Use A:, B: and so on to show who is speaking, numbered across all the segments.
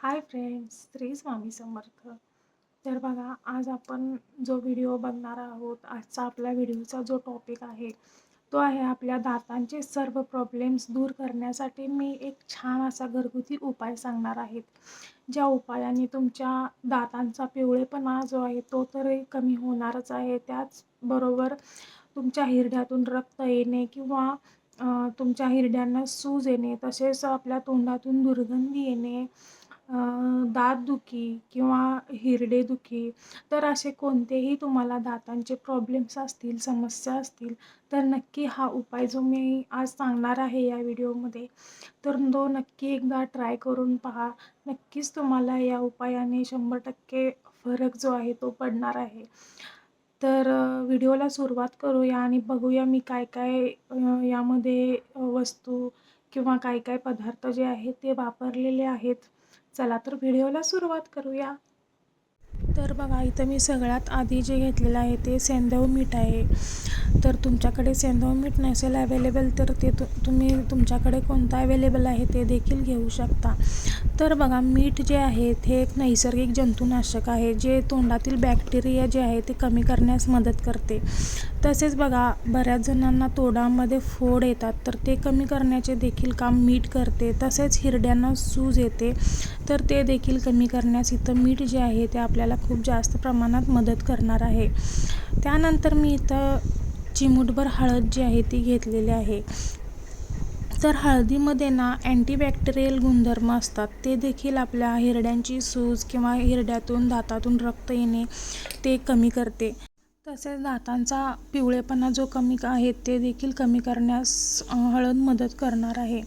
A: Hi friends Shri Swami Samarth. तर बघा आज आपण जो व्हिडिओ बघणार आहोत आजचा आपल्या व्हिडिओचा जो टॉपिक आहे तो आहे आपल्या दातांचे सर्व प्रॉब्लेम्स दूर करण्यासाठी मी एक छान असा घरगुती उपाय सांगणार आहेत ज्या उपायाने तुमच्या दातांचा पिवळेपणा जो आहे तो तर कमी होणारच आहे. त्याचबरोबर तुमच्या हिरड्यातून रक्त येणे किंवा तुमच्या हिरड्यांना सूज येणे तसेच आपल्या तोंडातून दुर्गंधी येणे दातदुखी किंवा हिरडेदुखी तर असे कोणतेही तुम्हाला दातांचे प्रॉब्लेम्स असतील समस्या असतील तर नक्की हा उपाय जो मी आज सांगणार आहे या व्हिडिओमध्ये तर तो नक्की एकदा ट्राय करून पहा. नक्कीच तुम्हाला या उपायाने शंभर टक्के फरक जो आहे तो पडणार आहे. तर व्हिडिओला सुरुवात करूया आणि बघूया मी काय काय यामध्ये वस्तू किंवा काय काय पदार्थ जे आहेत ते वापरलेले आहेत. चला तर व्हिडिओला सुरुवात करूया. तर बघा इथं मी सगळ्यात आधी जे घेतलेलं आहे ते सेंदव मीठ आहे. तर तुमच्याकडे सेंदव मीठ नसेल अवेलेबल तर ते तु तुम्ही तुमच्याकडे कोणतं अवेलेबल आहे ते देखील घेऊ शकता. तर बघा मीठ जे आहे ते एक नैसर्गिक जंतुनाशक आहे जे तोंडातील बॅक्टेरिया जे आहे ते कमी करण्यास मदत करते. तसेच बघा बऱ्याच जणांना तोंडामध्ये फोड येतात तर ते कमी करण्याचे देखील काम मीठ करते. तसेच हिरड्यांना सूज येते तर ते देखील कमी करण्यास इथं मीठ जे आहे ते आपल्याला खूप जास्त प्रमाणात मदत करणार आहे. त्यानंतर मी इथं चिमूटभर हळद जी आहे ती घेतलेली आहे. तर हळदीमध्ये ना अँटीबॅक्टेरियल गुणधर्म असतात. ते देखील आपल्या हिरड्यांची सूज किंवा हिरड्यातून दातातून रक्त येणे ते कमी करते. तसेच दातांचा पिवळेपणा जो कमी आहे ते देखील कमी करण्यास हळद मदत करणार आहे.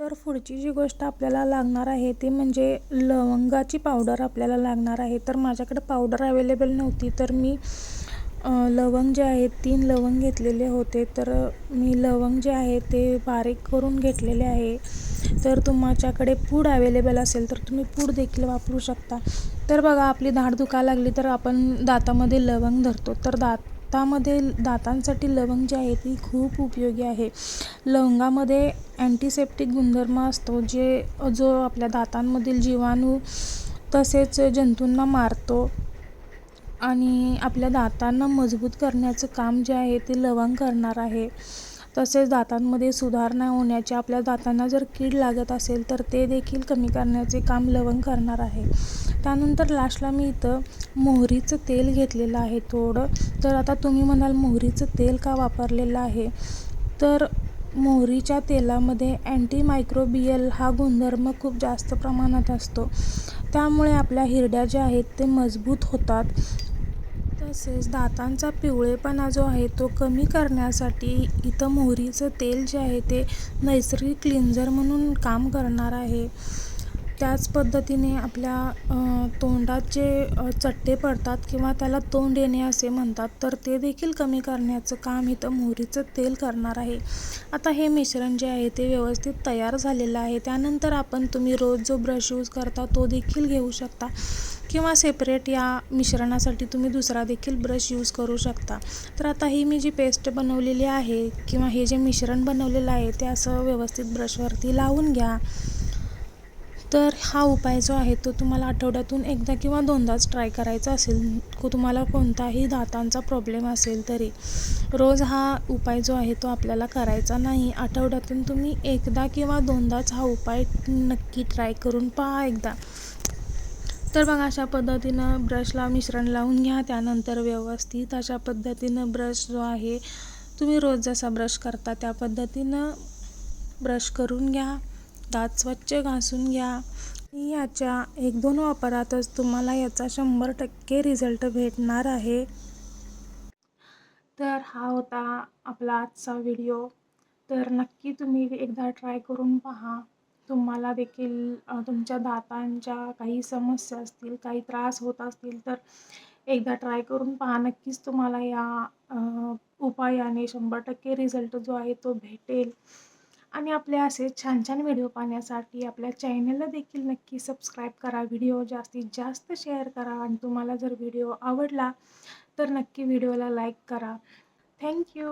A: तर पुढची जी गोष्ट आपल्याला लागणार आहे ती म्हणजे लवंगाची पावडर आपल्याला लागणार आहे. तर माझ्याकडे पावडर अवेलेबल नव्हती तर मी लवंग जे आहेत तीन लवंग घेतलेले होते. तर मी लवंग जे आहे ते बारीक करून घेतलेले आहे. तर तुमच्याकडे पूड अवेलेबल असेल तर तुम्ही पूड देखील वापरू शकता. तर बघा आपली धाड दुखायला लागली तर आपण दातामध्ये लवंग धरतो. तर दात दातामध्ये दातांसाठी लवंग जी आहे ती खूप उपयोगी आहे. लवंगामध्ये अँटीसेप्टिक गुणधर्म असतो जे जो आपल्या दातांमधील जीवाणू तसेच जंतूंना मारतो आणि आपल्या दातांना मजबूत करण्याचं काम जे आहे ते लवंग करणार आहे. तसेच दातांमध्ये सुधारणा होण्याची आपल्या दातांना जर कीड लागत असेल तर ते देखील कमी करण्याचे काम लवंग करणार आहे. त्यानंतर लास्टला मी इथं मोहरीचं तेल घेतलेलं आहे थोडं. तर आता तुम्ही म्हणाल मोहरीचं तेल का वापरलेलं आहे? तर मोहरीच्या तेलामध्ये अँटीमायक्रोबियल हा गुणधर्म खूप जास्त प्रमाणात असतो. त्यामुळे आपल्या हिरड्या ज्या आहेत ते मजबूत होतात. तसेच दातांचा पिवळेपणा जो आहे तो कमी करण्यासाठी इथं मोहरीचं तेल जे आहे ते नैसर्गिक क्लिन्झर म्हणून काम करणार आहे. त्याच पद्धतीने आपल्या तोंडात जे चट्टे पडतात किंवा त्याला तोंड येणे असे म्हणतात तर ते देखील कमी करण्याचं काम इथं मोहरीचं तेल करणार आहे. आता हे मिश्रण जे आहे ते व्यवस्थित तयार झालेलं आहे. त्यानंतर आपण तुम्ही रोज जो ब्रश यूज करता तो देखील घेऊ शकता. किंवा सेपरेट या मिश्रणासाठी तुम्ही दुसरा देखील ब्रश यूज करू शकता. तर आता ही मी जी पेस्ट बनवलेली आहे किंवा हे जे मिश्रण बनवलेलं आहे ते असं व्यवस्थित ब्रशवरती लावून घ्या. तर हा उपाय जो आहे तो तुम्हाला आठवड्यातून एकदा किंवा दोनदाच ट्राय करायचा असेल. तुम्हाला कोणताही दातांचा प्रॉब्लेम असेल तरी रोज हा उपाय जो आहे तो आपल्याला करायचा नाही. आठवड्यातून तुम्ही एकदा किंवा दोनदाच हा उपाय नक्की ट्राय करून पहा एकदा. तर बघा अशा पद्धतीनं ब्रशला मिश्रण लावून घ्या. त्यानंतर व्यवस्थित अशा पद्धतीनं ब्रश जो आहे तुम्ही रोज जसा ब्रश करता त्या पद्धतीनं ब्रश करून घ्या. दात स्वच्छ घासून घ्या. याच्या एक दोन वापरातच तुम्हाला याचा शंभर टक्के रिझल्ट भेटणार आहे. तर हा होता आपला आजचा व्हिडिओ तर नक्की तुम्ही एकदा ट्राय करून पहा. तुम्हाला देखील तुमच्या दातांच्या काही समस्या असतील काही त्रास होत असतील तर एकदा ट्राय करून पहा. नक्कीच तुम्हाला या उपायाने शंभर टक्के रिझल्ट जो आहे तो भेटेल. आणि आपले असे छान छान व्हिडिओ पाहण्यासाठी आपल्या चॅनलला देखील नक्की सबस्क्राईब करा. व्हिडिओ जास्तीत जास्त शेअर करा आणि तुम्हाला जर व्हिडिओ आवडला तर नक्की व्हिडिओला लाईक करा. थँक्यू